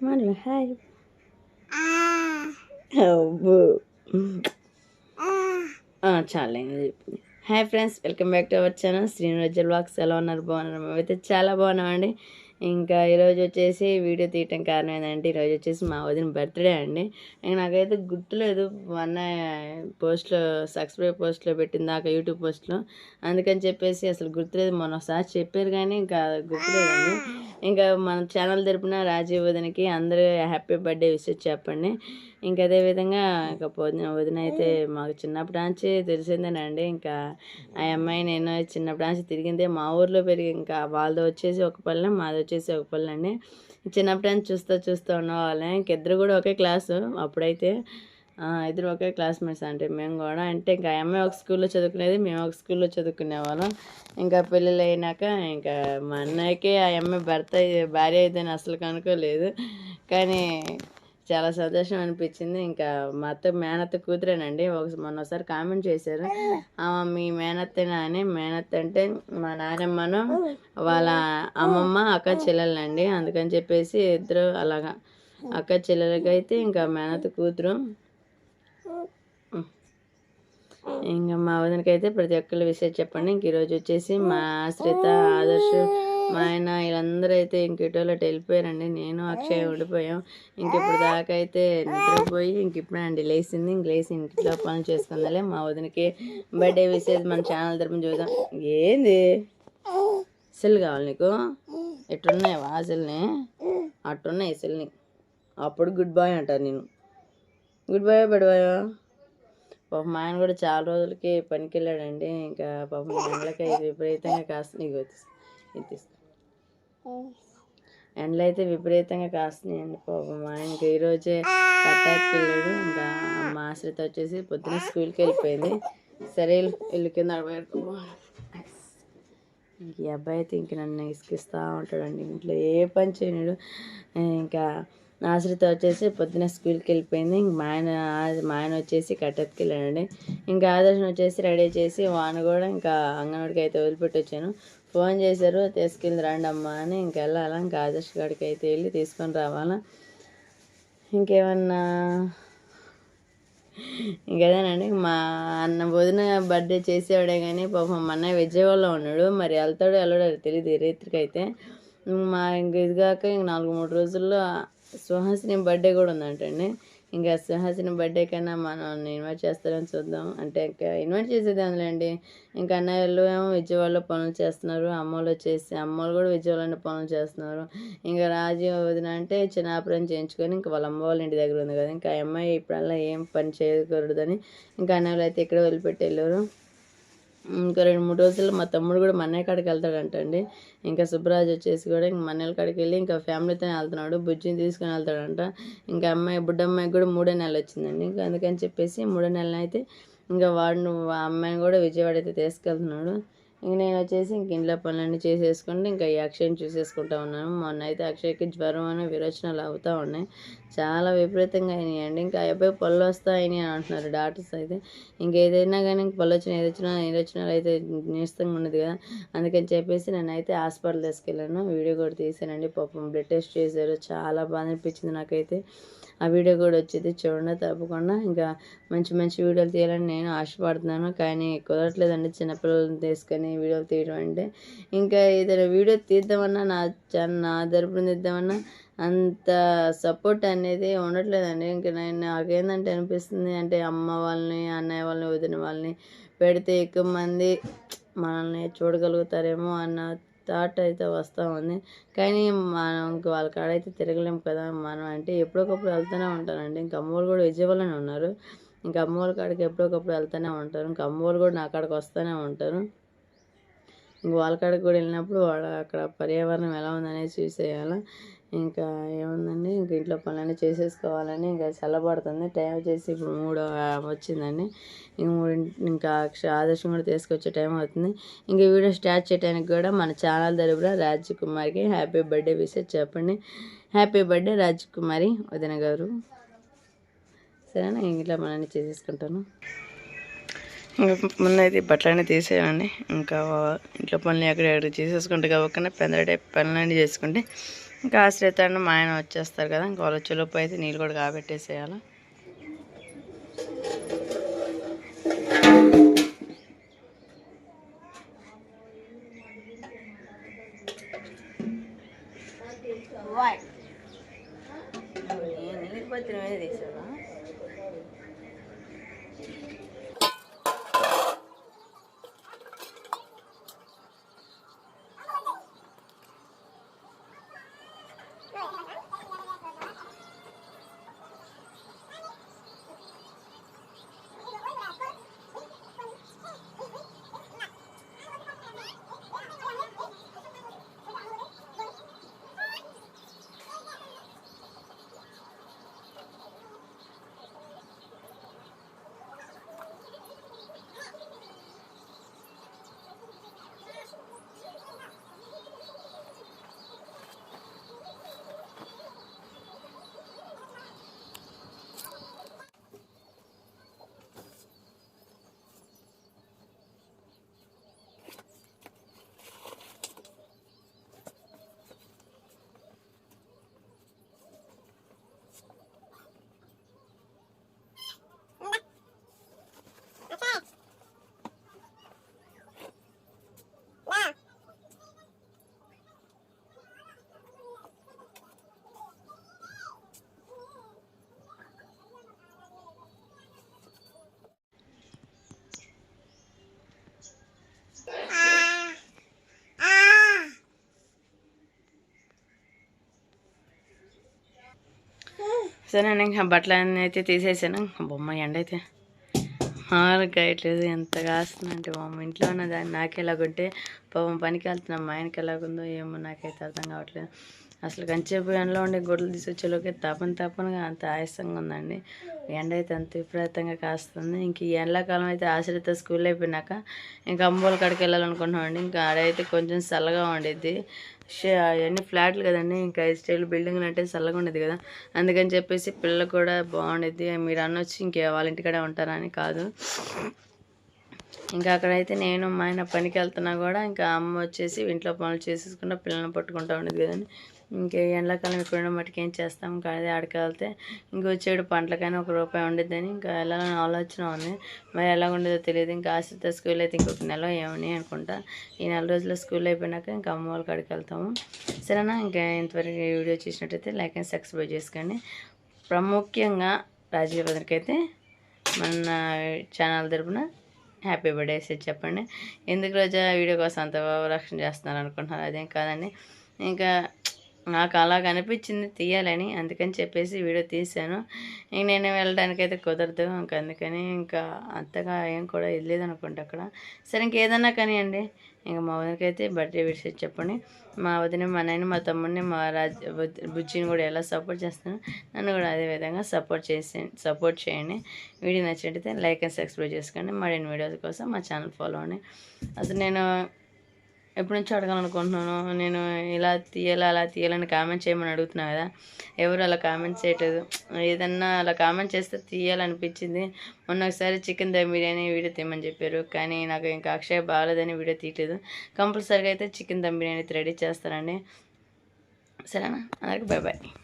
Hi అబ్బో చాలా చెప్పింది hi friends welcome back to our channel శ్రీనిరజల్ blogs ఎలా ఉన్నారు? బాగున్నారు? మేమైతే చాలా బాగున్నామండి. ఇంకా ఈరోజు వచ్చేసి వీడియో తీయటం కారణం ఏంటంటే ఈరోజు వచ్చేసి మా వదిన బర్త్డే అండి. ఇంకా నాకైతే గుర్తులేదు మొన్న పోస్ట్లో సబ్స్క్రైబ్ పోస్ట్లో పెట్టిన దాకా యూట్యూబ్ పోస్ట్లో. అందుకని చెప్పేసి అసలు గుర్తులేదు మొన్న ఒకసారి చెప్పారు కానీ ఇంకా గుర్తులేదండి ఇంకా మన ఛానల్ తరపున రాజీవ్ వదినకి అందరూ హ్యాపీ బర్త్డే విషెస్ చెప్పండి. ఇంకా అదే విధంగా ఇంకా పొద్దున వదిన అయితే మాకు చిన్నప్పటి నుంచి తెలిసిందేనండి. ఇంకా ఆ అమ్మాయి నేను చిన్నప్పటి నుంచి తిరిగిందే మా ఊర్లో పెరిగి ఇంకా వాళ్ళది వచ్చేసి ఒక పల్లె మాది వచ్చేసి ఒక పల్లె అండి చిన్నప్పటి నుంచి చూస్తూ చూస్తూ ఉన్నవాళ్ళే ఇంకిద్దరు కూడా ఒకే క్లాసు. అప్పుడైతే ఇద్దరు ఒకే క్లాస్మేట్స్ అంటే మేము కూడా అంటే ఇంకా ఆ అమ్మాయి ఒక స్కూల్లో చదువుకునేది మేము ఒక స్కూల్లో చదువుకునే వాళ్ళం ఇంకా పెళ్ళిళ్ళు అయినాక ఇంకా మా అన్నయ్యకి ఆ అమ్మాయి భర్త భార్య అయితే అసలు కనుకోలేదు కానీ చాలా సంతోషం అనిపించింది. ఇంకా మా అత్త మేనత్త కూతురేనండి. ఒక మొన్నసారి కామెంట్ చేశారు. మీ మేనత్తేనా అని మేనత్త అంటే మా నాన్నమ్మను వాళ్ళ అమ్మమ్మ అక్క చెల్లెలండి. అందుకని చెప్పేసి ఇద్దరు అలాగా అక్క చెల్లెలకైతే ఇంకా మేనత్త కూతురు. ఇంకా మా వదినకైతే ప్రతి ఒక్కరి విషయం చెప్పండి. ఇంక ఈరోజు వచ్చేసి మా ఆశ్రిత ఆదర్శ్ మా ఆయన వీళ్ళందరూ అయితే ఇంక ఇటోలో వెళ్ళిపోయారండి. నేను అక్షయ్ ఉండిపోయాం. ఇంక ఇప్పుడు దాకా అయితే నిద్రపోయి ఇంక ఇప్పుడే అండి లేచింది. ఇంక లేచి ఇంట్లో పనులు చేసుకుందాలే. మా వదినకి బర్త్డే విషయం మన ఛానల్ తరపున చూద్దాం. ఏంది? సెల్ కావాలి నీకు? ఎట్టున్నాయి వాసుల్ని అట్టున్నాయి సెల్ని అప్పుడు గుడ్ బాయ్ అంటారు నేను గుడ్ బాయ్ బడ్ బాయ్ పాప మా ఆయన కూడా చాలా రోజులకి పనికి వెళ్ళాడండి ఇంకా పాపం ఎండలకి అయితే విపరీతంగా కాస్త నీకు ఇది తీసుకో. ఎండలు అయితే విపరీతంగా కాస్తున్నాయండి పాపం. మా ఈరోజే కట్టాకి వెళ్ళాడు ఇంకా మా ఆశ్రిత వచ్చేసి పొద్దున స్కూల్కి వెళ్ళిపోయింది. సరే ఇల్లు కింద ఇంక ఈ అబ్బాయి అయితే ఇంక నన్ను ఇసుకిస్తూ ఉంటాడండి. ఇంట్లో ఏ పని చేయడు ఇంకా ఆశ్రిత వచ్చేసి పొద్దున స్కూల్కి వెళ్ళిపోయింది. ఇంక మా ఆయన మా ఆయన వచ్చేసి కట్టెత్కి వెళ్ళాడండి. ఇంకా ఆదర్శన వచ్చేసి రెడీ చేసి వాన కూడా ఇంకా అంగన్వాడికి అయితే వదిలిపెట్టి వచ్చాను ఫోన్ చేశారు తీసుకెళ్ళి రండమ్మా అని ఇంక వెళ్ళాలా. ఇంకా ఆదర్శ్ గడికి అయితే వెళ్ళి తీసుకొని రావాలా. ఇంకేమన్నా? ఇంకదేనండి మా అన్న వదిన బర్త్డే చేసేవాడే కానీ పాపం మా అన్నయ్య విజయవాడలో ఉన్నాడు. మరి వెళ్తాడో వెళ్ళడో తెలియదు రేత్రికి అయితే. మా ఇంక ఇది కాక ఇంక నాలుగు మూడు రోజుల్లో సుహాసిని బర్త్డే కూడా ఉందంటండి. ఇంకా సుహాసిన బర్త్డే కన్నా మనం ఇన్వైట్ చేస్తారని చూద్దాం. అంటే ఇంకా ఇన్వైట్ చేసేది అందులేండి ఇంకా అన్నయ్యలు ఏమో విజయవాడలో పనులు చేస్తున్నారు. అమ్మోళ్ళు వచ్చేసి అమ్మోళ్ళు కూడా విజయవాడలో పనులు చేస్తున్నారు. ఇంకా రాజు వదిన అంటే చిన్నాపురం చేయించుకొని ఇంకా వాళ్ళ అమ్మ వాళ్ళ ఇంటి దగ్గర ఉంది కదా. ఇంకా అమ్మాయి ఇప్పుడల్లా ఏం పని చేయకూడదని ఇంకా అన్నయ్యలు అయితే ఇక్కడ వదిలిపెట్టి వెళ్ళారు. ఇంకా రెండు మూడు రోజుల్లో మా తమ్ముడు కూడా మన్నయ్య కాడికి వెళ్తాడంటండి. ఇంకా సుబ్బరాజు వచ్చేసి కూడా ఇంక మన్నయ్య కాడికి వెళ్ళి ఇంకా ఫ్యామిలీతోనే వెళ్తున్నాడు బుజ్జిని తీసుకుని వెళ్తాడంట. ఇంకా అమ్మాయి బుడ్డమ్మాయికి కూడా మూడో నెల వచ్చిందండి. ఇంకా అందుకని చెప్పేసి మూడో నెలలు అయితే ఇంకా వాడు అమ్మాయిని కూడా విజయవాడ అయితే తీసుకెళ్తున్నాడు. ఇంక నేను వచ్చేసి ఇంక ఇంట్లో పనులన్నీ చేసేసుకుంటే ఇంకా ఈ అక్షయ్ని చూసేసుకుంటా ఉన్నాను. మొన్న అయితే అక్షయ్కి జ్వరం అని విరోచనాలు అవుతూ ఉన్నాయి. చాలా విపరీతంగా అయినాయండి. ఇంకా అబ్బాయి పళ్ళు వస్తాయని అని అంటున్నారు డాక్టర్స్ అయితే. ఇంకేదైనా కానీ ఇంక పళ్ళు వచ్చిన ఏది వచ్చినా ఏది అయితే నీరసంగా ఉన్నది కదా. అందుకని చెప్పేసి నేను అయితే హాస్పిటల్ తీసుకెళ్ళాను. వీడియో కూడా తీసానండి. పాపం బ్లడ్ టెస్ట్ చేశారు. చాలా బాధ అనిపించింది నాకైతే. ఆ వీడియో కూడా వచ్చేది చూడండి తప్పకుండా. ఇంకా మంచి మంచి వీడియోలు తీయాలని నేను ఆశపడుతున్నాను. కానీ కుదరట్లేదండి చిన్నపిల్లల్ని తీసుకొని వీడియోలు తీయడం అంటే. ఇంకా ఏదైనా వీడియో తీద్దామన్నా నా ఛానల్ నా తరపున తీద్దామన్నా అంత సపోర్ట్ అనేది ఉండట్లేదండి. ఇంకా నేను నాకేందంటే అనిపిస్తుంది అంటే అమ్మ వాళ్ళని అన్నయ్య వాళ్ళని వదిన వాళ్ళని పెడితే ఎక్కువ మంది మనల్ని చూడగలుగుతారేమో అన్న థాట్ అయితే వస్తూ ఉంది కానీ మనం ఇంక వాళ్ళ కాడైతే తిరగలేం కదా మనం అంటే ఎప్పుడొకప్పుడు వెళ్తూనే ఉంటానండి. ఇంకా అమ్మోళ్ళు కూడా విజయవాడలోనే ఉన్నారు. ఇంకా అమ్మోళ్ళ కాడికి ఎప్పుడొకప్పుడు వెళ్తూనే ఉంటారు. ఇంకా అమ్మోళ్ళు కూడా నా కాడికి వస్తూనే ఉంటారు. ఇంక వాళ్ళ కూడా వెళ్ళినప్పుడు వాళ్ళ అక్కడ పర్యావరణం ఎలా ఉందనేది చూసేయాలి. ఇంకా ఏముందండి ఇంక ఇంట్లో పనులన్నీ చేసేసుకోవాలని ఇంకా చల్లబడుతుంది. టైం వచ్చేసి ఇప్పుడు మూడు వచ్చిందండి. ఇంక మూడు ఇంకా ఆదర్శం కూడా తీసుకొచ్చే టైం అవుతుంది. ఇంకా వీడియో స్టార్ట్ చేయడానికి కూడా మన ఛానల్ తరపున రాజ్ కుమార్కి హ్యాపీ బర్త్డే విషయం చెప్పండి. హ్యాపీ బర్త్డే రాజ్ కుమారి వదిన గారు. సరేనా? ఇంట్లో మనల్ని చేసేసుకుంటాను. ముందైతే బట్టలన్నీ తీసేయాలండి. ఇంకా ఇంట్లో పనులు ఎక్కడ ఎక్కడ చేసేసుకుంటే కాకుండా పెందడే పనులన్నీ చేసుకుంటే ఇంకా ఆశ్రితాన్ని మా ఆయన వచ్చేస్తారు కదా ఇంకా వాళ్ళు చెలుపు అయితే నీళ్ళు కూడా కాబెట్టేసేయాలి. నీళ్ళు పత్రం తీసావా? సరే ఇంకా బట్టలు అన్నీ అయితే తీసేసాను. బొమ్మ ఎండ అయితే మామూలుగా ఎంత కాస్తుందంటే బొమ్మ. ఇంట్లో ఉన్న దాన్ని నాకు ఎలాగుంటే పాపం పనికి వెళ్తున్నాం మా ఆయనకి ఎలాగుందో ఏమో నాకైతే అర్థం కావట్లేదు. అసలు కంచేపు ఎండలో ఉండే గొడ్లు తీసుకొచ్చేలోకి తపన తపనగా అంత ఆయాసంగా ఉందండి. ఎండ అయితే అంత విపరీతంగా కాస్తుంది. ఇంక ఈ ఎండాకాలం అయితే ఆశ్రిత స్కూల్ అయిపోయినాక ఇంకా అంబోల కాడికి వెళ్ళాలనుకుంటున్నామండి. ఇంకా ఆడైతే కొంచెం చల్లగా ఉండేది. అవన్నీ ఫ్లాట్లు కదండి. ఇంకా స్టైల్ బిల్డింగ్లు అంటే చల్లగా ఉండేది కదా. అందుకని చెప్పేసి పిల్లలు కూడా బాగుండేది. మీరు అనొచ్చి ఇంకే వాళ్ళ ఇంటికాడే ఉంటారని కాదు. ఇంకా అక్కడైతే నేను మా ఆయన పనికి వెళ్తున్నా కూడా ఇంకా అమ్మ వచ్చేసి ఇంట్లో పనులు చేసేసుకున్న పిల్లల్ని పట్టుకుంటా ఉండేది కదండి. ఇంకా ఎండాకాలం ఇక్కడ ఉన్న మట్టుకు ఏం చేస్తాం? ఇంకా ఆడికి వెళ్తే ఇంక పంటలకైనా ఒక రూపాయి ఉండిద్దని ఇంకా వెళ్ళాలని ఆలోచన ఉంది. మరి ఎలా ఉండేదో తెలియదు. ఇంకా ఆశ్రిత స్కూల్ అయితే ఇంకొక నెల ఏమని అనుకుంటా. ఈ నెల రోజుల్లో స్కూల్ అయిపోయినాక ఇంకా అమ్మ వాళ్ళ కాడికి వెళ్తాము. సరేనా? ఇంకా ఇంతవరకు వీడియో చూసినట్టయితే లైక్ అండ్ సబ్స్క్రైబ్ చేసుకోండి. ప్రాముఖ్యంగా రాజీవ్ బ్రదర్కి మన ఛానల్ తరపున హ్యాపీ బర్త్డే చెప్పండి. ఎందుకు రోజా వీడియో కోసం అంత రక్షణ చేస్తున్నారు అనుకుంటున్నారు? అదేం కాదండి. ఇంకా నాకు అలా అనిపించింది తీయాలని అందుకని చెప్పేసి వీడియో తీశాను. ఇంక నేను వెళ్ళడానికి అయితే కుదరదు. ఇంకా అందుకని ఇంకా అంతగా ఏం కూడా వెళ్ళలేదు అనుకుంటా అక్కడ. సరే ఇంకేదన్నా కానివ్వండి ఇంకా మా వదినకి అయితే బర్త్డే విషయం చెప్పండి. మా వదిన మా నాయన మా తమ్ముడిని మా రాజ్ బుజ్జిని కూడా ఎలా సపోర్ట్ చేస్తాను నన్ను కూడా అదే విధంగా సపోర్ట్ చేసి సపోర్ట్ చేయండి. వీడియో నచ్చినట్టయితే లైక్ అండ్ సబ్స్క్రైబ్ చేసుకోండి. మరిన్ని వీడియోస్ కోసం మా ఛానల్ ఫాలో అవ్వండి. అసలు నేను ఎప్పటి నుంచో అడగాలనుకుంటున్నాను. నేను ఇలా తీయాలా అలా తీయాలని కామెంట్ చేయమని అడుగుతున్నా కదా. ఎవరు అలా కామెంట్ చేయట్లేదు. ఏదన్నా అలా కామెంట్ చేస్తే తీయాలనిపించింది. మొన్న ఒకసారి చికెన్ దమ్ బిర్యానీ వీడియో తీయమని చెప్పారు. కానీ నాకు ఇంకా అక్షయ బాగాలేదని వీడియో తీయట్లేదు. కంపల్సరీగా అయితే చికెన్ దమ్ బిర్యానీ రెడీ చేస్తానండి. సరేనా? అందరికి బాయ్ బాయ్